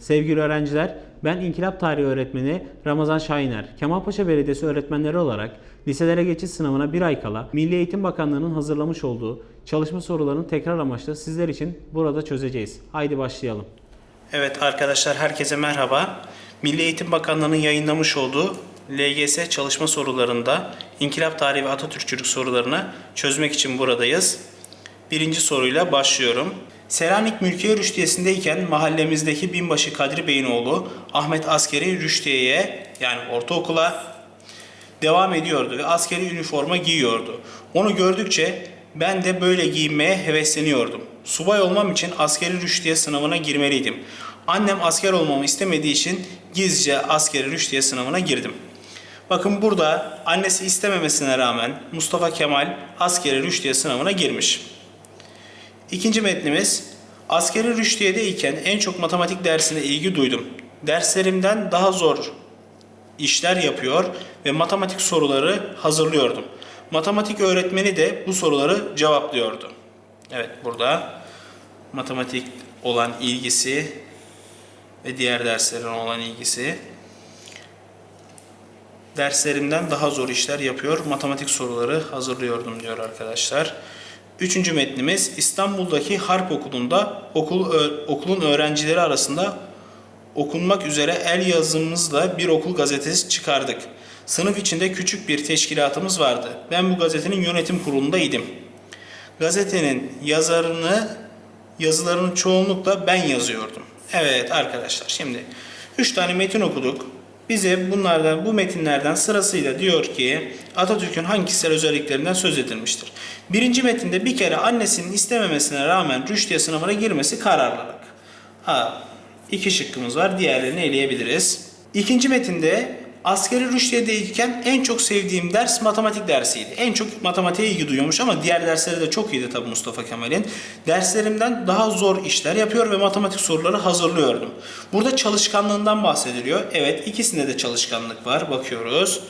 Sevgili öğrenciler, ben İnkılap Tarihi öğretmeni Ramazan Şahiner. Kemalpaşa Belediyesi öğretmenleri olarak liselere geçiş sınavına bir ay kala Milli Eğitim Bakanlığı'nın hazırlamış olduğu çalışma sorularını tekrar amaçlı sizler için burada çözeceğiz. Haydi başlayalım. Evet arkadaşlar herkese merhaba. Milli Eğitim Bakanlığı'nın yayınlamış olduğu LGS çalışma sorularında İnkılap Tarihi ve Atatürkçülük sorularını çözmek için buradayız. Birinci soruyla başlıyorum. Selanik Mülkiye Rüştiyesi'ndeyken mahallemizdeki binbaşı Kadri Bey'in oğlu Ahmet Askeri Rüştiye'ye yani ortaokula devam ediyordu ve askeri üniforma giyiyordu. Onu gördükçe ben de böyle giyinmeye hevesleniyordum. Subay olmam için askeri rüştiye sınavına girmeliydim. Annem asker olmamı istemediği için gizlice askeri rüştiye sınavına girdim. Bakın burada annesi istememesine rağmen Mustafa Kemal askeri rüştiye sınavına girmiş. İkinci metnimiz askeri rüştiyedeyken en çok matematik dersine ilgi duydum. Derslerimden daha zor işler yapıyor ve matematik soruları hazırlıyordum. Matematik öğretmeni de bu soruları cevaplıyordu. Evet burada matematik olan ilgisi ve diğer derslerin olan ilgisi derslerimden daha zor işler yapıyor, matematik soruları hazırlıyordum diyor arkadaşlar. Üçüncü metnimiz İstanbul'daki Harp Okulu'nda okul, okulun öğrencileri arasında okunmak üzere el yazımızla bir okul gazetesi çıkardık. Sınıf içinde küçük bir teşkilatımız vardı. Ben bu gazetenin yönetim kurulundaydım. Gazetenin yazarını, yazılarını çoğunlukla ben yazıyordum. Evet arkadaşlar şimdi 3 tane metin okuduk. Bize bunlardan bu metinlerden sırasıyla diyor ki Atatürk'ün hangi kişisel özelliklerinden söz edilmiştir. Birinci metinde bir kere annesinin istememesine rağmen rüştiye sınavına girmesi kararlılık. Ha, iki şıkkımız var. Diğerlerini eleyebiliriz. İkinci metinde askeri rüştiyedeyken en çok sevdiğim ders matematik dersiydi. En çok matematiğe ilgi duyuyormuş ama diğer dersleri de çok iyiydi tabii Mustafa Kemal'in. Derslerimden daha zor işler yapıyor ve matematik soruları hazırlıyordum. Burada çalışkanlığından bahsediliyor. Evet ikisinde de çalışkanlık var. Bakıyoruz.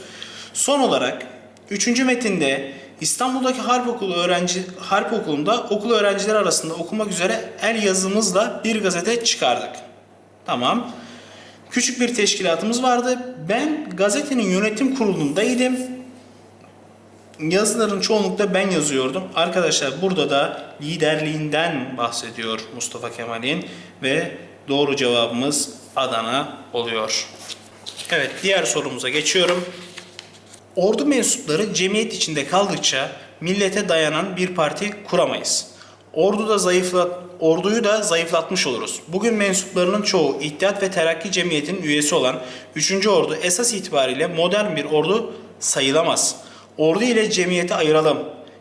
Son olarak üçüncü metinde İstanbul'daki Harp Okulu öğrenci Harp Okulu'nda okul öğrencileri arasında okumak üzere el yazımızla bir gazete çıkardık. Tamam. Küçük bir teşkilatımız vardı. Ben gazetenin yönetim kurulundaydım. Yazıların çoğunlukla ben yazıyordum. Arkadaşlar burada da liderliğinden bahsediyor Mustafa Kemal'in ve doğru cevabımız Adana oluyor. Evet diğer sorumuza geçiyorum. Ordu mensupları cemiyet içinde kaldıkça millete dayanan bir parti kuramayız. Ordu da zayıflat, orduyu da zayıflatmış oluruz. Bugün mensuplarının çoğu İttihat ve Terakki Cemiyeti'nin üyesi olan 3. Ordu esas itibariyle modern bir ordu sayılamaz. Ordu ile cemiyeti ayıralım.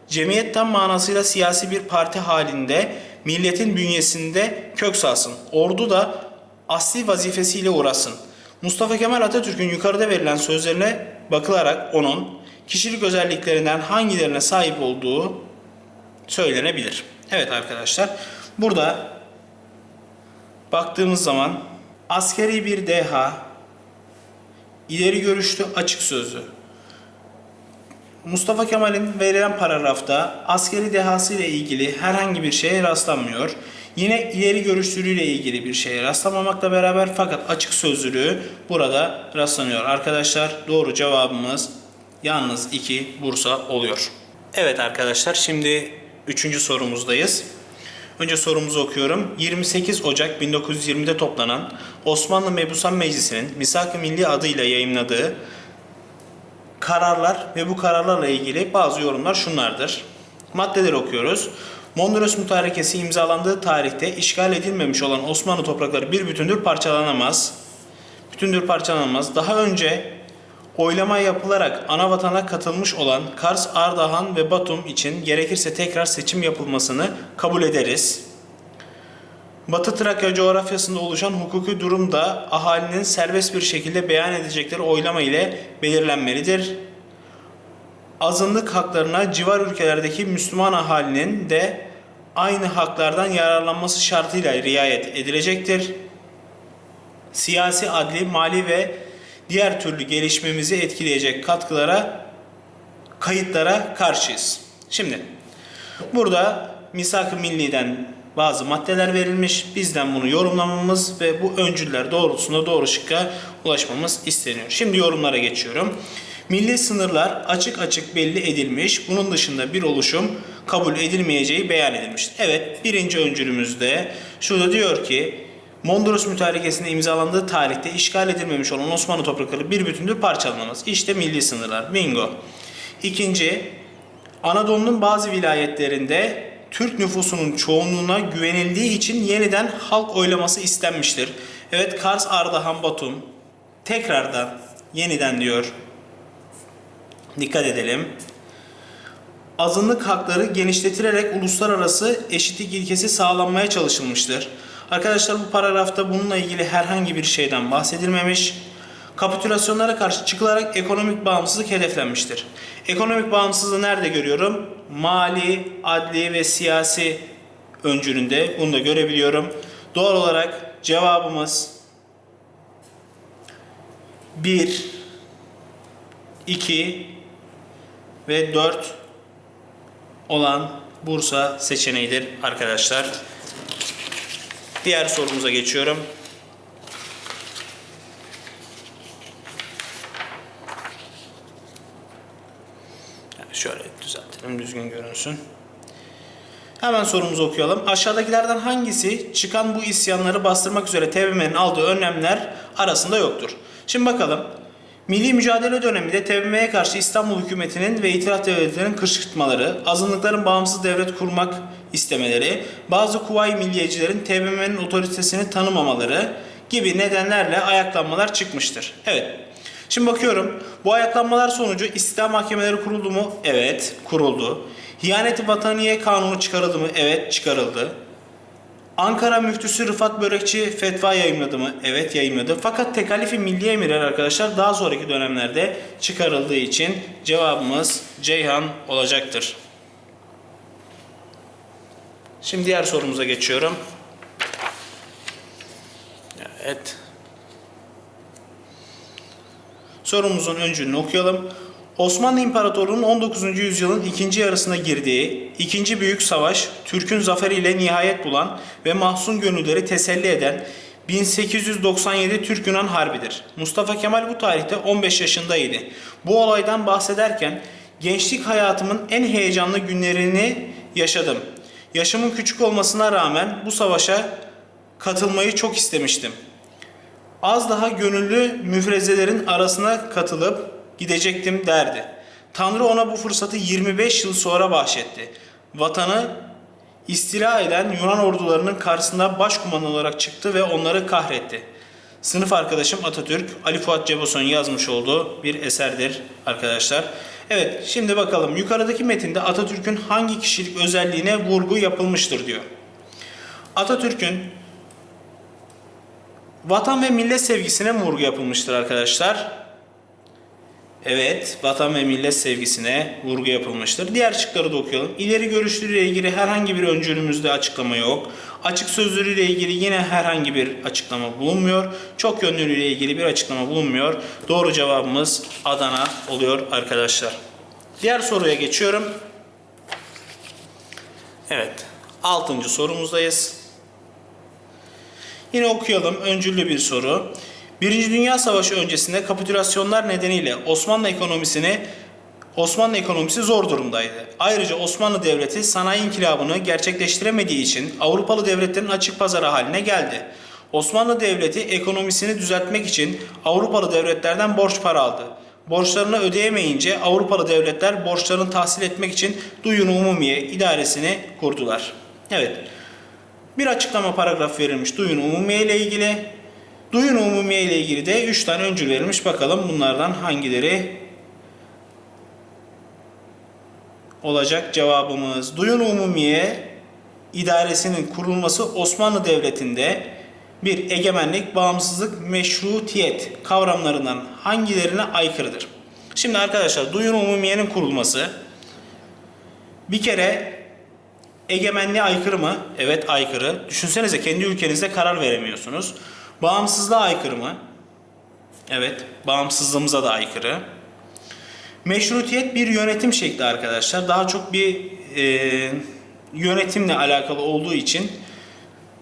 Cemiyet tam manasıyla siyasi bir parti halinde milletin bünyesinde kök salsın. Ordu da asli vazifesiyle uğraşsın. Mustafa Kemal Atatürk'ün yukarıda verilen sözlerine bakılarak onun kişilik özelliklerinden hangilerine sahip olduğu söylenebilir. Evet arkadaşlar burada baktığımız zaman askeri bir deha, ileri görüşlü açık sözlü. Mustafa Kemal'in verilen paragrafta askeri dehası ile ilgili herhangi bir şeye rastlanmıyor. Yine ileri görüşlülüğüyle ilgili bir şeye rastlamamakla beraber fakat açık sözlülüğü burada rastlanıyor. Arkadaşlar doğru cevabımız yalnız 2 Bursa oluyor. Evet arkadaşlar şimdi 3. sorumuzdayız. Önce sorumuzu okuyorum. 28 Ocak 1920'de toplanan Osmanlı Mebusan Meclisi'nin Misak-ı Milli adıyla yayımladığı kararlar ve bu kararlarla ilgili bazı yorumlar şunlardır. Maddeleri okuyoruz. Mondros Mütarekesi imzalandığı tarihte işgal edilmemiş olan Osmanlı toprakları bir bütündür parçalanamaz. Bütündür parçalanamaz. Daha önce oylama yapılarak ana vatana katılmış olan Kars, Ardahan ve Batum için gerekirse tekrar seçim yapılmasını kabul ederiz. Batı Trakya coğrafyasında oluşan hukuki durum da ahalinin serbest bir şekilde beyan edecekleri oylama ile belirlenmelidir. Azınlık haklarına civar ülkelerdeki Müslüman ahalinin de aynı haklardan yararlanması şartıyla riayet edilecektir. Siyasi, adli, mali ve diğer türlü gelişmemizi etkileyecek katkılara, kayıtlara karşıyız. Şimdi burada Misak-ı Milli'den bazı maddeler verilmiş. Bizden bunu yorumlamamız ve bu öncüller doğrultusunda doğru şıkka ulaşmamız isteniyor. Şimdi yorumlara geçiyorum. Milli sınırlar açık açık belli edilmiş. Bunun dışında bir oluşum kabul edilmeyeceği beyan edilmiştir. Evet birinci öncülümüzde şurada diyor ki Mondros Mütarekesi'nde imzalandığı tarihte işgal edilmemiş olan Osmanlı toprakları bir bütündür parçalanamaz. İşte milli sınırlar. Bingo. İkinci, Anadolu'nun bazı vilayetlerinde Türk nüfusunun çoğunluğuna güvenildiği için yeniden halk oylaması istenmiştir. Evet Kars, Ardahan, Batum tekrardan yeniden diyor. Dikkat edelim. Azınlık hakları genişletilerek uluslararası eşitlik ilkesi sağlanmaya çalışılmıştır. Arkadaşlar bu paragrafta bununla ilgili herhangi bir şeyden bahsedilmemiş. Kapitülasyonlara karşı çıkılarak ekonomik bağımsızlık hedeflenmiştir. Ekonomik bağımsızlığı nerede görüyorum? Mali, adli ve siyasi öncülünde bunu da görebiliyorum. Doğal olarak cevabımız 1, 2 ve 4 olan Bursa seçeneğidir arkadaşlar. Diğer sorumuza geçiyorum. Şöyle düzeltelim düzgün görünsün. Hemen sorumuzu okuyalım. Aşağıdakilerden hangisi çıkan bu isyanları bastırmak üzere TBMM'nin aldığı önlemler arasında yoktur? Şimdi bakalım. Milli mücadele döneminde TBMM'ye karşı İstanbul hükümetinin ve itilaf devletlerinin kışkırtmaları, azınlıkların bağımsız devlet kurmak istemeleri, bazı kuvayi milliyecilerin TBMM'nin otoritesini tanımamaları gibi nedenlerle ayaklanmalar çıkmıştır. Evet. Şimdi bakıyorum. Bu ayaklanmalar sonucu istihdam mahkemeleri kuruldu mu? Evet, kuruldu. Hiyaneti Vataniye Kanunu çıkarıldı mı? Evet, çıkarıldı. Ankara müftüsü Rıfat Börekçi fetva yayınladı mı? Evet yayınladı. Fakat tekalifi milli emirler arkadaşlar daha sonraki dönemlerde çıkarıldığı için cevabımız Ceyhan olacaktır. Şimdi diğer sorumuza geçiyorum. Evet. Sorumuzun öncülünü okuyalım. Osmanlı İmparatorluğu'nun 19. yüzyılın ikinci yarısına girdiği ikinci büyük savaş Türk'ün zaferiyle nihayet bulan ve mahzun gönülleri teselli eden 1897 Türk-Yunan Harbidir. Mustafa Kemal bu tarihte 15 yaşındaydı. Bu olaydan bahsederken gençlik hayatımın en heyecanlı günlerini yaşadım. Yaşımın küçük olmasına rağmen bu savaşa katılmayı çok istemiştim. Az daha gönüllü müfrezelerin arasına katılıp gidecektim derdi. Tanrı ona bu fırsatı 25 yıl sonra bahşetti. Vatanı istila eden Yunan ordularının karşısında başkumandan olarak çıktı ve onları kahretti. Sınıf arkadaşım Atatürk, Ali Fuat Ceboson yazmış olduğu bir eserdir arkadaşlar. Evet, şimdi bakalım yukarıdaki metinde Atatürk'ün hangi kişilik özelliğine vurgu yapılmıştır diyor. Atatürk'ün Vatan ve millet sevgisine vurgu yapılmıştır arkadaşlar? Evet, vatan ve millet sevgisine vurgu yapılmıştır. Diğer şıkları da okuyalım. İleri görüşleriyle ilgili herhangi bir öncülümüzde açıklama yok. Açık sözleriyle ilgili yine herhangi bir açıklama bulunmuyor. Çok yönlülüğüyle ilgili bir açıklama bulunmuyor. Doğru cevabımız Adana oluyor arkadaşlar. Diğer soruya geçiyorum. Evet, altıncı sorumuzdayız. Yine okuyalım. Öncüllü bir soru. Birinci Dünya Savaşı öncesinde kapitülasyonlar nedeniyle Osmanlı ekonomisini Osmanlı ekonomisi zor durumdaydı. Ayrıca Osmanlı Devleti sanayi inkılabını gerçekleştiremediği için Avrupalı devletlerin açık pazarı haline geldi. Osmanlı Devleti ekonomisini düzeltmek için Avrupalı devletlerden borç para aldı. Borçlarını ödeyemeyince Avrupalı devletler borçlarını tahsil etmek için Duyun Umumiye idaresini kurdular. Evet. Bir açıklama paragraf verilmiş Duyun Umumiye ile ilgili. Duyun Umumiye ile ilgili de 3 tane öncül verilmiş. Bakalım bunlardan hangileri olacak cevabımız. Duyun Umumiye idaresinin kurulması Osmanlı Devleti'nde bir egemenlik, bağımsızlık, meşrutiyet kavramlarından hangilerine aykırıdır? Şimdi arkadaşlar Duyun Umumiye'nin kurulması bir kere Egemenliğe aykırı mı? Evet aykırı. Düşünsenize kendi ülkenizde karar veremiyorsunuz. Bağımsızlığa aykırı mı? Evet, bağımsızlığımıza da aykırı. Meşrutiyet bir yönetim şekli arkadaşlar. Daha çok bir e, yönetimle alakalı olduğu için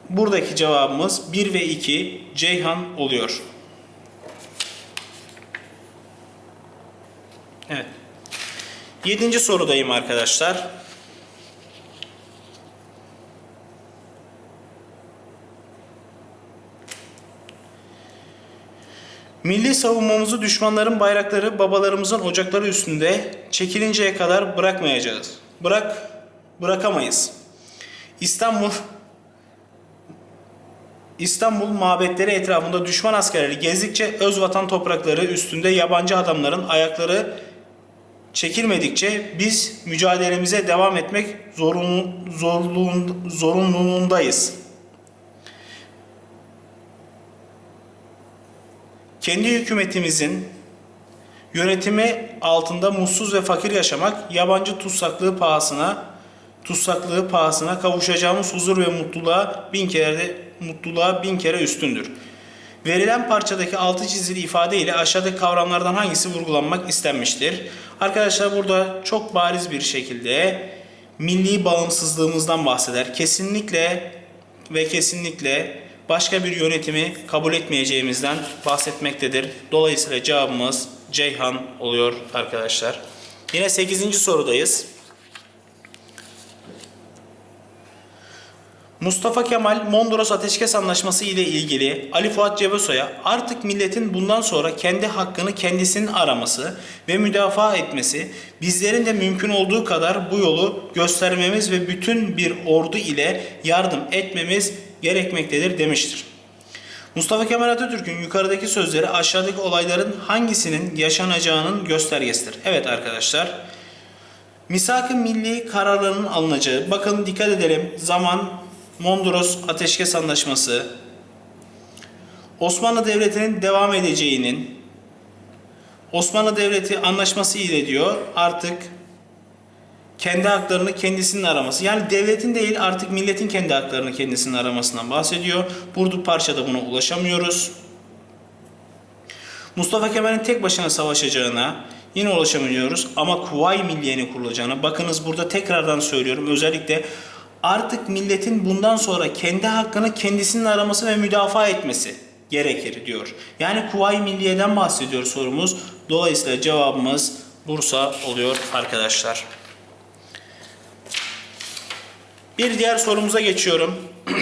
buradaki cevabımız 1 ve 2 Ceyhan oluyor. Evet. Yedinci sorudayım arkadaşlar. Milli savunmamızı düşmanların bayrakları, babalarımızın ocakları üstünde çekilinceye kadar bırakmayacağız. Bırak, bırakamayız. İstanbul İstanbul mabetleri etrafında düşman askerleri gezdikçe öz vatan toprakları üstünde yabancı adamların ayakları çekilmedikçe biz mücadelemize devam etmek zorunlu, zorluğun, zorunluluğundayız. Kendi hükümetimizin yönetimi altında mutsuz ve fakir yaşamak, yabancı tutsaklığı pahasına, tutsaklığı pahasına kavuşacağımız huzur ve mutluluğa bin kere mutluluğa bin kere üstündür. Verilen parçadaki altı çizili ifade ile aşağıdaki kavramlardan hangisi vurgulanmak istenmiştir? Arkadaşlar burada çok bariz bir şekilde milli bağımsızlığımızdan bahseder. Kesinlikle ve kesinlikle başka bir yönetimi kabul etmeyeceğimizden bahsetmektedir. Dolayısıyla cevabımız Ceyhan oluyor arkadaşlar. Yine 8. sorudayız. Mustafa Kemal Mondros Ateşkes Anlaşması ile ilgili Ali Fuat Cebesoy'a artık milletin bundan sonra kendi hakkını kendisinin araması ve müdafaa etmesi, bizlerin de mümkün olduğu kadar bu yolu göstermemiz ve bütün bir ordu ile yardım etmemiz gerekmektedir demiştir. Mustafa Kemal Atatürk'ün yukarıdaki sözleri aşağıdaki olayların hangisinin yaşanacağının göstergesidir. Evet arkadaşlar. Misak-ı milli kararlarının alınacağı. Bakın dikkat edelim. Zaman Mondros Ateşkes Anlaşması, Osmanlı Devleti'nin devam edeceğinin, Osmanlı Devleti anlaşması ile diyor artık kendi haklarını kendisinin araması. Yani devletin değil artık milletin kendi haklarını kendisinin aramasından bahsediyor. Burada parçada buna ulaşamıyoruz. Mustafa Kemal'in tek başına savaşacağına yine ulaşamıyoruz ama Kuvayi Milliye'nin kurulacağına. Bakınız burada tekrardan söylüyorum özellikle artık milletin bundan sonra kendi hakkını kendisinin araması ve müdafaa etmesi gerekir diyor. Yani Kuvayi Milliye'den bahsediyor sorumuz. Dolayısıyla cevabımız Bursa oluyor arkadaşlar. Bir diğer sorumuza geçiyorum.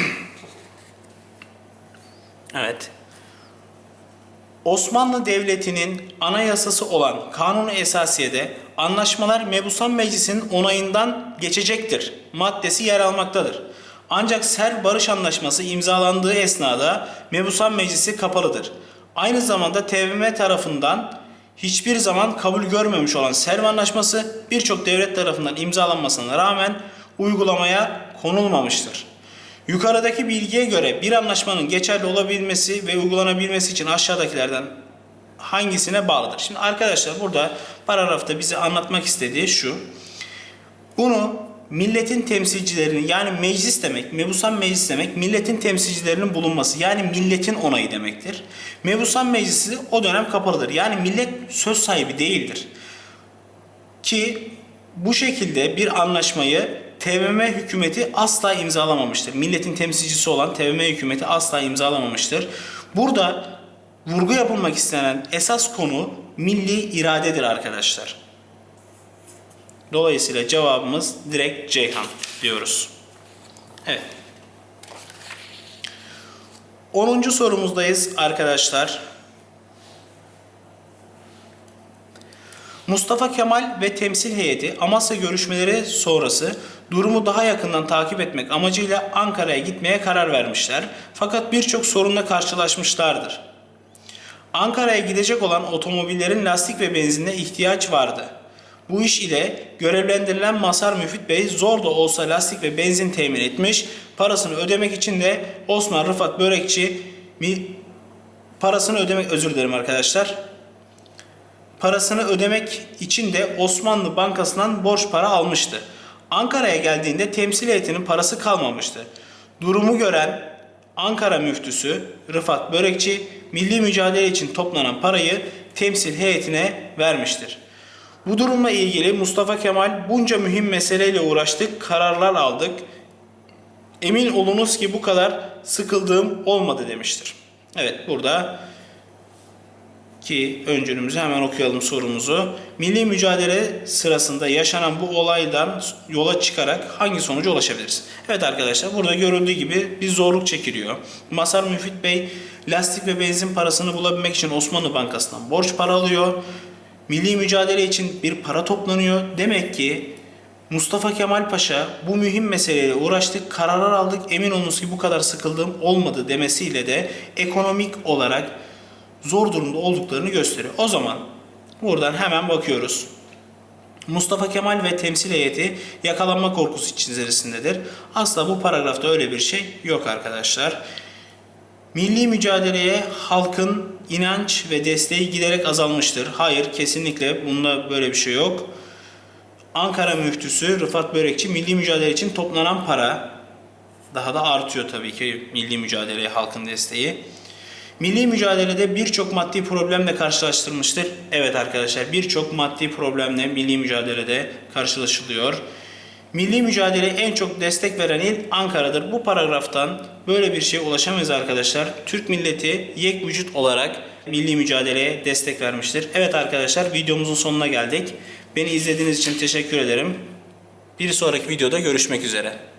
evet. Osmanlı Devleti'nin anayasası olan Kanun-u Esasiye'de anlaşmalar Mebusan Meclisi'nin onayından geçecektir maddesi yer almaktadır. Ancak Ser Barış Anlaşması imzalandığı esnada Mebusan Meclisi kapalıdır. Aynı zamanda TBMM tarafından hiçbir zaman kabul görmemiş olan Serv Anlaşması birçok devlet tarafından imzalanmasına rağmen uygulamaya konulmamıştır. Yukarıdaki bilgiye göre bir anlaşmanın geçerli olabilmesi ve uygulanabilmesi için aşağıdakilerden hangisine bağlıdır? Şimdi arkadaşlar burada paragrafta bize anlatmak istediği şu. Bunu milletin temsilcilerinin yani meclis demek, mebusan meclis demek milletin temsilcilerinin bulunması yani milletin onayı demektir. Mebusan meclisi o dönem kapalıdır. Yani millet söz sahibi değildir. Ki bu şekilde bir anlaşmayı TBMM hükümeti asla imzalamamıştır. Milletin temsilcisi olan TBMM hükümeti asla imzalamamıştır. Burada vurgu yapılmak istenen esas konu milli iradedir arkadaşlar. Dolayısıyla cevabımız direkt Ceyhan diyoruz. Evet. 10. sorumuzdayız arkadaşlar. Mustafa Kemal ve temsil heyeti Amasya görüşmeleri sonrası durumu daha yakından takip etmek amacıyla Ankara'ya gitmeye karar vermişler. Fakat birçok sorunla karşılaşmışlardır. Ankara'ya gidecek olan otomobillerin lastik ve benzinine ihtiyaç vardı. Bu iş ile görevlendirilen Masar Müfit Bey zor da olsa lastik ve benzin temin etmiş. Parasını ödemek için de Osman Rıfat Börekçi parasını ödemek özür dilerim arkadaşlar. Parasını ödemek için de Osmanlı Bankası'ndan borç para almıştı. Ankara'ya geldiğinde temsil heyetinin parası kalmamıştı. Durumu gören Ankara müftüsü Rıfat Börekçi milli mücadele için toplanan parayı temsil heyetine vermiştir. Bu durumla ilgili Mustafa Kemal bunca mühim meseleyle uğraştık, kararlar aldık. Emin olunuz ki bu kadar sıkıldığım olmadı demiştir. Evet burada ki öncülümüzü hemen okuyalım sorumuzu. Milli mücadele sırasında yaşanan bu olaydan yola çıkarak hangi sonuca ulaşabiliriz? Evet arkadaşlar burada görüldüğü gibi bir zorluk çekiliyor. Masar Müfit Bey lastik ve benzin parasını bulabilmek için Osmanlı Bankası'ndan borç para alıyor. Milli mücadele için bir para toplanıyor. Demek ki Mustafa Kemal Paşa bu mühim meseleyle uğraştık, kararlar aldık, emin olunuz ki bu kadar sıkıldığım olmadı demesiyle de ekonomik olarak zor durumda olduklarını gösteriyor. O zaman buradan hemen bakıyoruz. Mustafa Kemal ve temsil heyeti yakalanma korkusu içerisindedir. Asla bu paragrafta öyle bir şey yok arkadaşlar. Milli mücadeleye halkın inanç ve desteği giderek azalmıştır. Hayır kesinlikle bunda böyle bir şey yok. Ankara müftüsü Rıfat Börekçi milli mücadele için toplanan para daha da artıyor tabii ki milli mücadeleye halkın desteği. Milli mücadelede birçok maddi problemle karşılaştırmıştır. Evet arkadaşlar birçok maddi problemle milli mücadelede karşılaşılıyor. Milli mücadeleye en çok destek veren il Ankara'dır. Bu paragraftan böyle bir şeye ulaşamayız arkadaşlar. Türk milleti yek vücut olarak milli mücadeleye destek vermiştir. Evet arkadaşlar videomuzun sonuna geldik. Beni izlediğiniz için teşekkür ederim. Bir sonraki videoda görüşmek üzere.